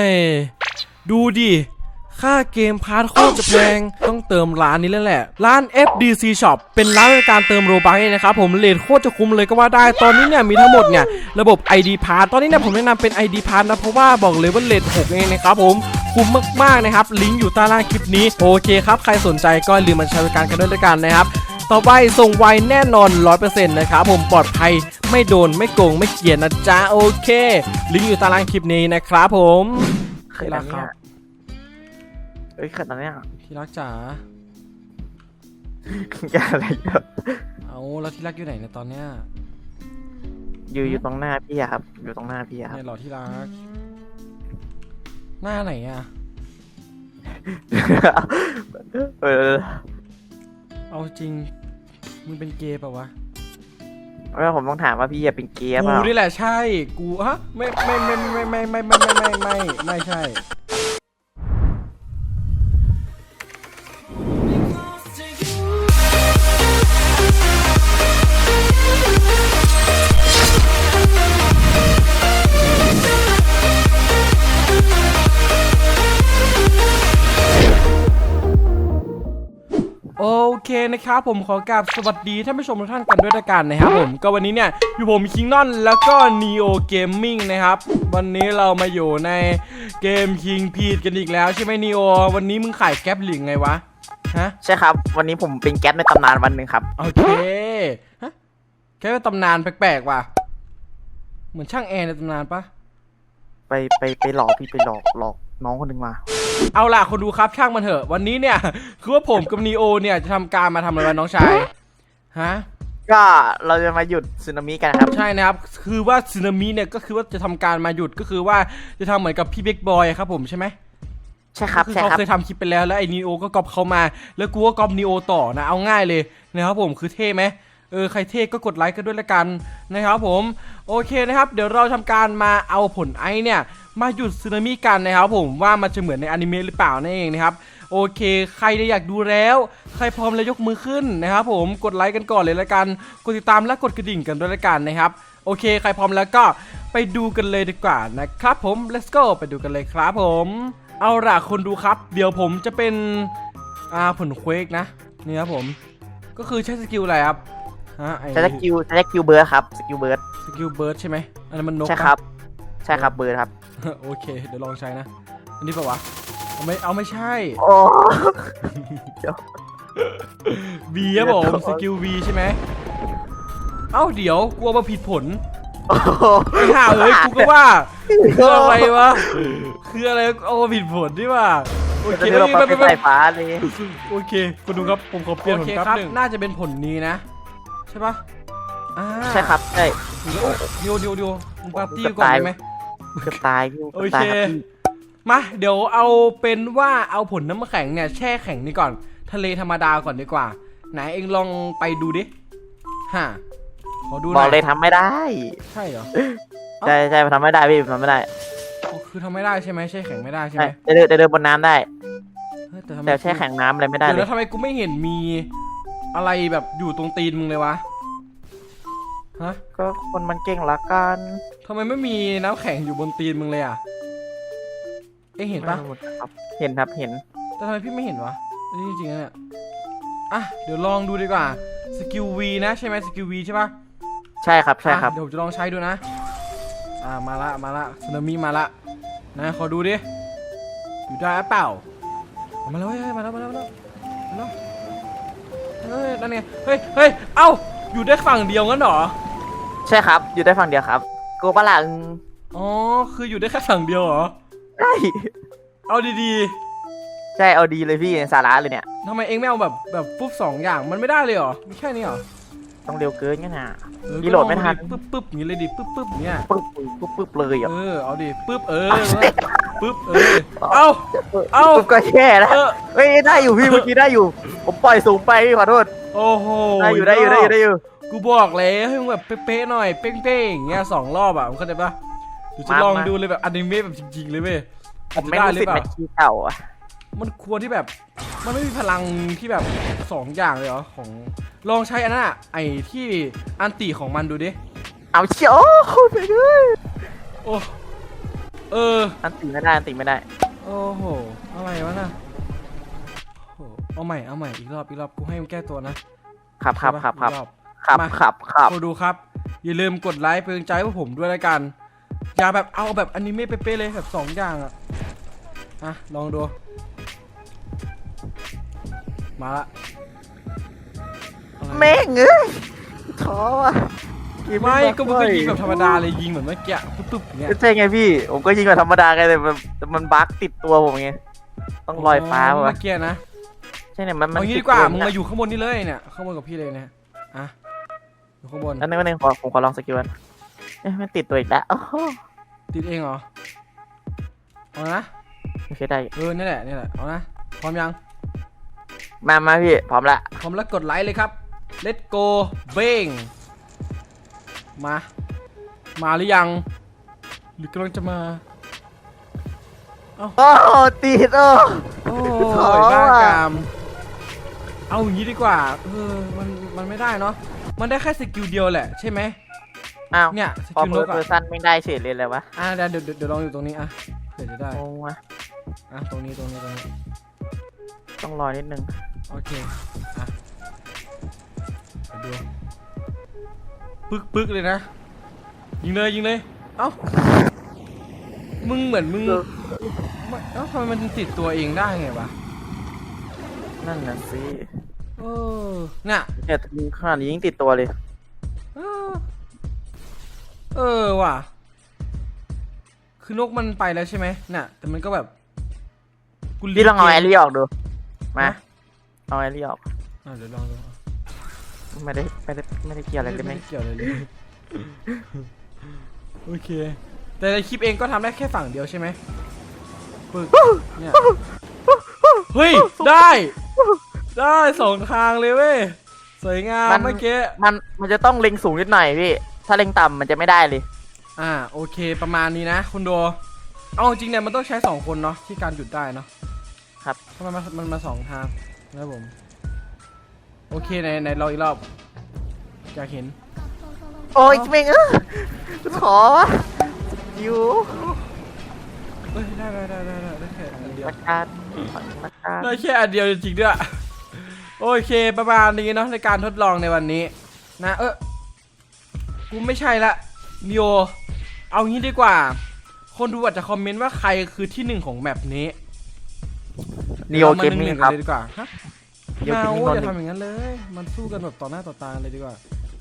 ย ดูดิค่าเกมพาร์ทโคตรจะแพง ต้องเติมร้านนี้แล้วแหละ ร้าน FDC Shop เป็นร้านบริการเติมโรบัคนะครับผมเลทโคตรจะคุ้มเลยก็ว่าได้ ตอนนี้เนี่ยมีทั้งหมดเนี่ยระบบ ID p a s s ตอนนี้เนี่ยผมแนะนำเป็น ID p a s s นะ เพราะว่าบอกเลยว่าเลท6เองนะครับผมคุ้มมากๆนะครับ ลิงก์อยู่ใต้ล่างคลิปนี้ โอเคครับ ใครสนใจก็อย่าลืมมาใช้บริการกันด้วยละกันนะครับ ต่อไปส่งไวแน่นอน 100%นะครับผมปลอดภัย ไม่โดนไม่โกงไม่เกลียดนะจ๊ะโอเค ลิงก์อยู่ใต้ล่างคลิปนี้นะครับผมเคยที่ตรัอกนคเนี้รัยบเอ้ยเคยตอนเนี้ยที่รักจ๋าแกอะไรเยอะเอาแล้วที่รักอยู่ไหนในยตอนเนี้ยอยู่อยู่ตรงหน้าพี่อะครับ อยู่ตรงหน้าพี่อะครับเนี่ยเหรอที่รัก หน้าไหนอะ เออเอาจริงมึงเป็นเกย์เปล่าวะ แล้วผมต้องถามว่าพี่อะเป็นเกียร์เปกูล่า นี่แหละใช่ กูฮะไม่ไม่ไม่ไม่ไม่ไม่ไม่ไม่ไม่ไม่ใช่ นะครับผมขอกราบสวัสดีท่านผู้ชมทุกท่านกันด้วยละกันนะครับผมก็วันนี้เนี่ยอยู่ผมคิงนอนแล้วก็ Neo Gaming นะครับ วันนี้เรามาอยู่ในเกม King p e t กันอีกแล้วใช่ไหม Neo วันนี้มึงขายแก๊ปหรือไงวะฮะใช่ครับ วันนี้ผมเป็นแก๊ปในตำนานวันหนึ่งครับโอเคฮะแค่ว่าตำนานแปลกๆว่ะเหมือนช่างแอร์ในตำนานปะไปไปไปหลอกพี่ไปหลอกหลอกน้องคนหนึ่งมา เอาล่ะคนดูครับช่างมันเถอะ วันนี้เนี่ย คือว่าผมกับ Neo เนี่ยจะทำการมาทำอะไรวะน้องชายฮะก็เราจะมาหยุดสึนามิกันครับ ใช่นะครับ คือว่าสึนามิเนี่ยก็คือว่าจะทำการมาหยุดก็คือว่าจะทำเหมือนกับพี่เบกบอยครับผมใช่ไหมใช่ครับคือใช่เขาครับ เคยทำคลิปไปแล้วแล้วไอ้นีโอก็ก๊อปเขามา แล้วกูก็ก๊อปนีโอต่อนะเอาง่ายเลยนะครับผมคือเท่ไหมเออใครเท่ก็กดไลค์กันด้วยละกันนะครับผมโอเคนะครับ เดี๋ยวเราทำการมาเอาผลไอเนี่ย มาหยุดสึนามิกันนะครับผมว่ามันจะเหมือนในอนิเมะหรือเปล่านั่นเองนะครับโอเค ใครได้อยากดูแล้ว ใครพร้อมแล้วยกมือขึ้นนะครับผมกดไลค์กันก่อนเลยละกัน กดติดตามและกดกระดิ่งกันด้วยละกันนะครับโอเค ใครพร้อมแล้วก็ไปดูกันเลยดีกว่านะครับผม let's go ไปดูกันเลยครับผม เอาล่ะคนดูครับ เดี๋ยวผมจะเป็นอ่าผลเควกนะนี่ครับผม ก็คือใช้สกิลอะไรครับฮะไอ้ใช้สกิลใช้สกิลเบิร์ดครับสกิลเบิร์ดสกิลเบิร์ดใช่ไหมอันนั้นมันนกใช่ปะครับ ใช่ครับเบิร์ดครับ โอเค เดี๋ยวลองใช้นะ อันนี้ปะวะเอาไม่เอาไม่ใช่ โอ้ V ครับผม สกิล V ใช่ไหม เอ้าเดี๋ยวกลัวมาผิดผลโหไอ้ห่าเอ้ยกูก็ว่าคืออะไรวะคืออะไรเอามาผิดผลดิว่าโอจะเคได้เราไม่ไปไม่สาไม่ยฟ้าเลยโอเค คุณดูครับผมขอเปลี่ยนผลครับน่าจะเป็นผลนี้นะ ใช่ปะอ่าใช่ครับใช่เดี๋ยวเดี๋ยวเดี๋ยวมึงปาร์ตี้ก่อนได้ไหม เกือบตายพี่โอเกือบเคตายครับพี่มา เดี๋ยวเอาเป็นว่าเอาผลน้ำแข็งเนี่ยแช่แข็งนี่ก่อน ทะเลธรรมดาก่อนดีกว่า ไหนเองลองไปดูดิฮะขอดูหบน่ออกยเลยทำไม่ได้ใช่เหรอ ใช่ใช่ทำไม่ได้พี่ทำไม่ได้อ๋อคือทำไม่ได้ใช่ไหมแช่แข็งไม่ได้ใช่ใช่ไหมจะเดินจะเดินบนน้ำได้ เฮ้ยแต่ทำไมแต่แช่แข็งน้ำอะไรไม่ได้เดี๋ยวเลแล้ยวทำไมกูไม่เห็นมีอะไรแบบอยู่ตรงตีนมึงเลยวะ ฮะก็คนมันเก่งละกันทำไมไม่มีน้ำแข็งอยู่บนตีนมึงเลยอะ เอ็งเห็นปะครับ เห็นครับเห็น แต่ทำไมพี่ไม่เห็นวะอันนี้จริงๆนะเนี่ยอะเดี๋ยวลองดูดีกว่าสกิล V นะใช่ไหมสกิล V ใช่ปะใช่ครับใช่ครับ อะเดี๋ยวผมจะลองใช้ดูนะ อ่ามาละมาละสึนามิมาละนะขอดูดิอยู่ได้หรือเปล่าเอามาแล้วเฮ้ยมาแล้วมาแล้วมาแล้วมาแล้วเฮ้ยนั่นไงเฮ้ยเฮ้ยเอ้า อยู่ได้ฝั่งเดียวงั้นเหรอ ใช่ครับ อยู่ได้ฝั่งเดียวครับกูปะล่ะอืมอ๋อ คืออยู่ได้แค่ฝั่งเดียวเหรอ ใช่เอาดีใช่เอาดีเลยพี่สาระเลยเนี่ย ๆทำไมเองไม่เอาแบบแบบปุ๊บสองอย่างมันไม่ได้เลยเหรอ มีแค่นี้เหรอต้องเร็วเกินงั้นน่ะ เออรีโหลดไม่ทันก็ลองดิปึ๊บปึ๊บอย่างนี้เลยดิปึ๊บปึ๊บอย่างเงี้ยปึ๊บปึ๊บปึ๊บเลยอะ เออ เอาดิปึ๊บเออ ปึ๊บเออ เอ้าเอ้า ปึ๊บก็แย่แล้วเออ เฮ้ยได้อยู่พี่เมื่อกี้ได้อยู่ ผมปล่อยสูงไปพี่ขอโทษ โอ้โหได้อยู่ได้อยู่ได้อยู่ได้อยู่กูบอกเลยให้มึงแบบเป๊ะๆหน่อยเป้งๆอย่างเงี้ยสองรอบอะมึงเข้าใจปะเดี๋ยวจะลองดูเลยแบบอนิเมะแบบจริงๆเลยเว้ยผมไม่จะรู้ด้หสิอทเปธิ์ล่าแมชชีเก่าอะมันควรที่แบบมันไม่มีพลังที่แบบสองอย่างเลยเหรอของลองใช้อันนั้นอะไอที่อันติของมันดูดิเอาเชียวโคตรไปเลยโอ้เออ อันติไม่ได้ อันติไม่ได้ โอ้โห อะไรวะน่ะโอ้โห เอาใหม่เอาใหม่อีกรอบอีกรอบกูให้มึงแก้ตัวนะครับครับใช่ปะครับครับอีกอบครับมาครับครับโปรดูครับอย่าลืมกดไลค์เป็นกำลังใจให้พวกผมด้วยแล้วกัน อย่าแบบเอาแบบอนิเมะเป๊ะๆเลยแบบสองอย่างอะอะลองดู มาละอะไรแม่งเอ้ยท้อว่ะยิงไม่ด้ก็มึงก็ยิงแบบธรรมดาเลยยิงเหมือนเมื่อกี้ปุ๊บๆอย่างเงี้ยก็ใช่ไงพี่ ผมก็ยิงแบบธรรมดาไงแต่มันแต่มันบั๊กติดตัวผมไงต้องลอยฟ้าเมื่วะอกี้นะ ใช่เนี่ยมันมันเอางี้ติดีกว่าตัมึงเนี่มายอยู่ข้างบนนี่เลยเนี่ยข้างบนกับพี่เลยเนี่ยอะอยู่ข้างบนอันนึงอันนึงขอผมขอลองสกิลกันเอ๊ะมันติดตัวอีกแล้วโอ้โหติดเองเหรอเอานะโอเคได้เออนี่แหละนี่แหละเอานะพร้อมยังมามาพี่พร้อมละพร้อมแล้วกดไลค์เลยครับ let's go เบ้งมา มาหรือยัง หรือกำลังจะมาโอ้โหติดโอ้โอ้ท้อยบ้าว่ะกาม เอาอย่างนี้ดีกว่า เออ มัน มันไม่ได้เนาะ มันได้แค่สกิลเดียวแหละใช่ไหม อ้าวเนี่ยสพอกิลเพนอกร์เพออะร์ซันไม่ได้เฉยเลยเลยวะอะเดี๋ยวเดี๋ยวเดี๋ยวลองอยู่ตรงนี้อะเผื่อจะได้โอ้วะอะ ตรงนี้ ตรงนี้ ตรงนี้ ต้องรอนิดนึงโอเค อะเดี๋ยวดู ปึ๊กปึ๊กเลยนะ ยิงเลย ยิงเลย เอ้า มึงเหมือนมึงไม่เอ้าทำไมมันติดตัวเองได้ไงวะ นั่นน่ะสิ เออน่ะเนี่ยยิงขนาดนี้ยิ่งติดตัวเลย เออเออว่ะ คือนกมันไปแล้วใช่ไหมน่ะ แต่มันก็แบบกูพี่ลองเอาแอรีลลี่ออกดู มา เอาแอลลี่ออก อะเดี๋ยวลองดูอะไม่ได้ไม่ได้ไม่ได้เกี่ยวอะไรเลยไหมไม่ได้เกี่ยวอะไรเลย โอเค แต่ในคลิปเองก็ทำได้แค่ฝั่งเดียวใช่ไหมปึกเนี่ย เฮ้ย ได้ ได้สองทางเลยเว้ย สวยงามเมื่อกี้ มันมันจะต้องเล็งสูงนิดหน่อยพี่ ถ้าเล็งต่ำมันจะไม่ได้เลย อ่าโอเคประมาณนี้นะคุณโด เอาจริงเนี่ยมันต้องใช้สองคนเนาะที่การหยุดได้เนาะครับทำไมมันมันมาสองทางนะครับผม โอเคในในรออีกรอบอยากเห็น โอ้ยเมงเออขออยู่เฮ้ยได้ได้ได้ได้ได้ได้แค่อันเดียวละกันละกันได้แค่อันเดียวจริงๆด้วย โอเคประมาณนี้เนาะในการทดลองในวันนี้ นะเออกูไม่ใช่ละนิโอเอางี้ดีกว่า คนดูอาจจะคอมเมนต์ว่าใครคือที่หนึ่งของแมปนี้นิโอราาเกมมิ่งหนึ่ๆครับเลยดีกว่าฮะ Neo ไม่เอา Gaming อย่า Neo ทำอย่างนั้นเลย มันสู้กันแบบต่อหน้าต่อตาเลยดีกว่า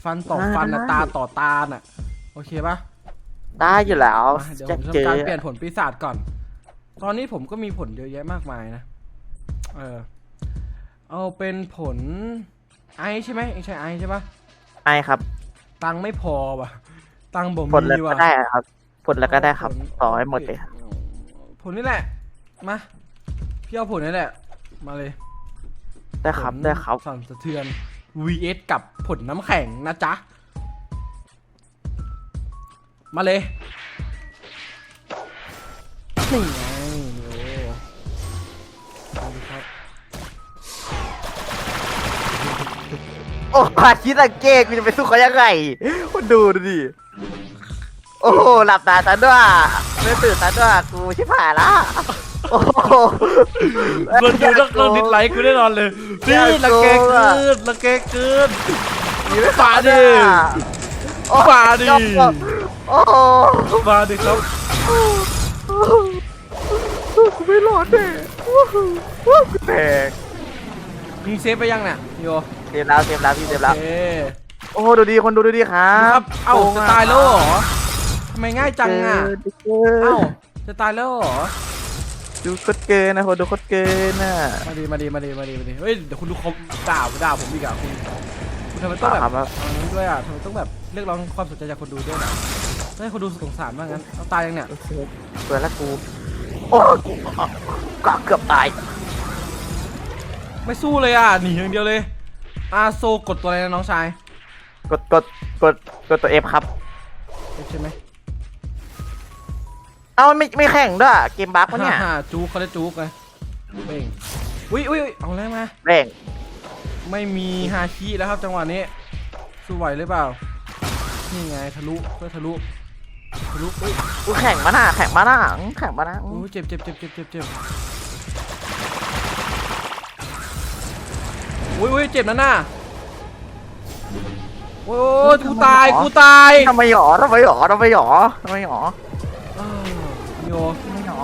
ฟันต่อได้ฟันนะได้ตาต่อตาน่ะ โอเคปะได้อยู่แล้วมาเดี๋ยวจะผมเจทำอการเปลี่ยนผลปีศาจก่อน ตอนนี้ผมก็มีผลเยอะแยะมากมายนะ เออ เอาเป็นผลไอซ์ใช่ไหมเองใช่ไอซ์ใช่ปะไอครับ ตังค์ไม่พอว่ะ ตังค์บ่ผลแล้วมีก็ว่ะ ได้ครับ ผลแล้วก็ได้ครับผลต่อให้หมดเลยผลนี่แหละ มาพี่เอาผลนี่แหละ มาเลยได้ครับผลได้ครับ สั่นสะเทือน vs กับผลน้ำแข็งนะจ๊ะ มาเลยนี่ไง โอ้ขาดคิดสังเกตกูจะไปสู้เขายังไงคุณดูดูดิ โอ้โหหลับตาตาด้วยไม่ตื่นตาด้วยกูชิบหายละโอ้โหคนดูต้องต้องดิสไลค์กูแน่นอนเลยนี่อยากละแกโกงอะ เกินละแกเกิน หนีไม่ฝาดิโอ้ฝาดิ โอ้โหมาดิครับกูไม่รอดแน่กูแตกยิงเซฟไปยังเนี่ยโย เตรียมแล้วเตรียมแล้วพี่เตรียมแล้ว โอเคโอ้โหดูดีคนดูดูดีครัครับบเอ้าโกงจะอะตายแล้วเหรอทำไมง่ายจังอะเกินเอ้าจะตายแล้วเหรอดูโคตรเกินนะคนดูโคตรเกินน่ะมาดีมาดีมาดีมาดีมาดีเฮ้ยเดี๋ยวคุณดูคอมด่าด่าผมอีกอะคุณคุณทำไมต้องแบบถามว่าเอานั้นด้วยอะทำไมต้องแบบเรียกร้องความสนใจจากคนดูด้วยนะไม่ให้คนดูสงสารบ้างงั้นเอาตายยังเนี่ยเปิดแล้วกูโอ้กูก็เกือบตายไม่สู้เลยอะหนีอย่างเดียวเลย อาโซกดตัวอะไรนะน้องชายกดกดกดกดตัว F ครับ ใช่ไหมเอ้าไม่ไม่แข่งด้วยเกมบั๊กวะเนี่ยฮ่าๆจู๊กเขาได้จู๊กไงเบ่งอุ้ยอุ้ยอุ๊ยเอาแล้วมาแบ่งไม่มีฮาคิแล้วครับจังหวะนี้สู้ไหวหรือเปล่านี่ไงทะลุเพื่อทะลุทะลุอุ้ย กูแข่งมาหน้าแข่งมาหน้าแข่งมาหน้าโอ้ยเจ็บเจ็บเจ็บเจ็บเจ็บเจ็บ อ้ยโอ้ยเจ็บนะน่าโอ้ยโอ้ยกูตายกูตายทำไมหรอทำไมหรอทำไมหรอทำไมหรออ้าวโยทำไมหรอ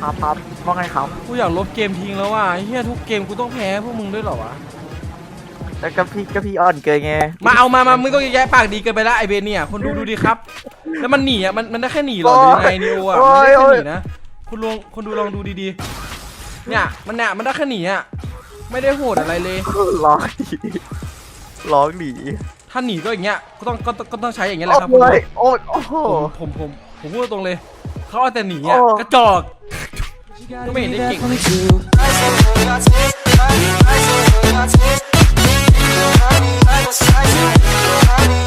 ครับครับว่าไงครับกูอยากลบเกมทิ้งแล้วว่ะไอ้เฮียทุกเกมกูต้องแพ้พวกมึงด้วยเหรอวะแล้วก็พี่ก็พี่อ่อนเกินไงมาเอามามามึงต้องแยะปากดีเกินไปละไอเบนเนี่ยคนดูดูดิครับ แล้วมันหนีอะมันมันได้แค่หนีเหรอหรือยังไงนิโออะมันได้แค่หนีนะคุณลองคนดูลองดูดีๆเนี่ยมันเนี่ยมันได้แค่หนีอะ ไม่ได้โหดอะไรเลย ร้องหนีร้องหนีถ้าหนีก็อย่างเงี้ย ก็ต้องก็ต้องก็ต้องใช้อย่างเงี้ยแหละครับคุณโอ้ดูยโอ้ยโอ้โหผมผมผมผมพูดตรงเลย เขาเอาแต่หนีอะโอ้ กระจอก ก็ไม่เห็นได้เก่ง I